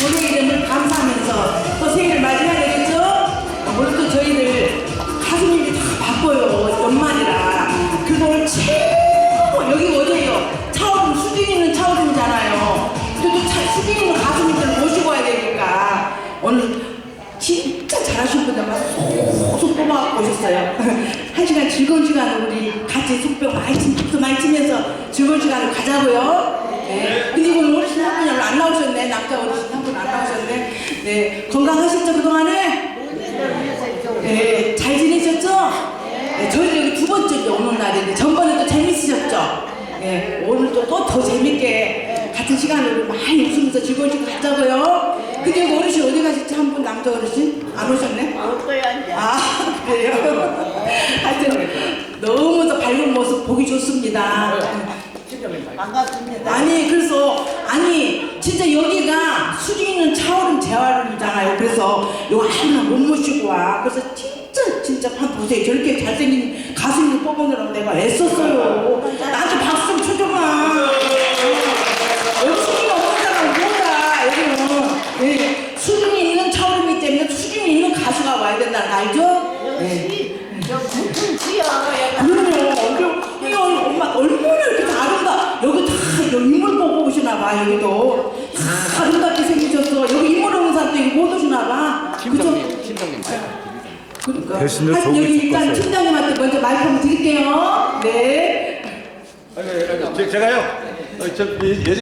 주님의 이름을 감사하면서 또 생일을 맞이해야 되겠죠? 오늘 또 저희들 가수님이 다 바빠요. 연말이라. 그걸 최고 여기 어디예요? 차오름 수진이는 차오름이잖아요. 그래도 차, 수진이는 가수님들 모시고 와야 되니까 오늘 진짜 잘하신 분들 막 쏙쏙 뽑아갖고 오셨어요. 한 시간 즐거운 시간을 우리 같이 숙벽 많이 치면서 많이 치면서 즐거운 시간을 가자고요. 네. 근데 오늘 어르신 한 분이 오늘 안 나오셨네 남자 어르신. 네. 네. 건강하셨죠, 그동안에? 네. 잘 지내셨죠? 네. 저희 여기 두 번째 오는 날인데, 전번에도 재밌으셨죠? 네. 오늘도 또 더 재밌게 같은 시간을 많이 웃으면서 즐거운 시간 가자고요. 근데 여기 어르신 어디 가셨지? 한 분 남자 어르신? 안 오셨네? 아, 그래요? 하여튼, 너무도 밝은 모습 보기 좋습니다. 반갑습니다. 아니 그래서 아니 진짜 여기가 재활이잖아요. 그래서 요 하나 못 모시고 와. 그래서 진짜 진짜 한 보세요. 저렇게 잘생긴 가수님 뽑으느라고 내가 애썼어요. 나한테 박수 좀 쳐줘봐. 없는 사람은 뭐야 여기는. 네. 수중이 있는 차오름이기 때문에 수중이 있는 가수가 와야 된다는 거 알죠? 네. 엄마 얼마나 이렇게 다 아름다. 여기 다 인물 보고 오시나 봐. 여기도 다 아름답게 생기셨어. 여기 인물 없는 사람도 여기 못 오시나 팀장님, 팀장님. 그러니까. 대신에 하여튼 저기 여기 일단. 팀장님한테 먼저 마이크 한번 드릴게요. 네. 아니, 아니, 제- 제가요. 어, 저 예- 예전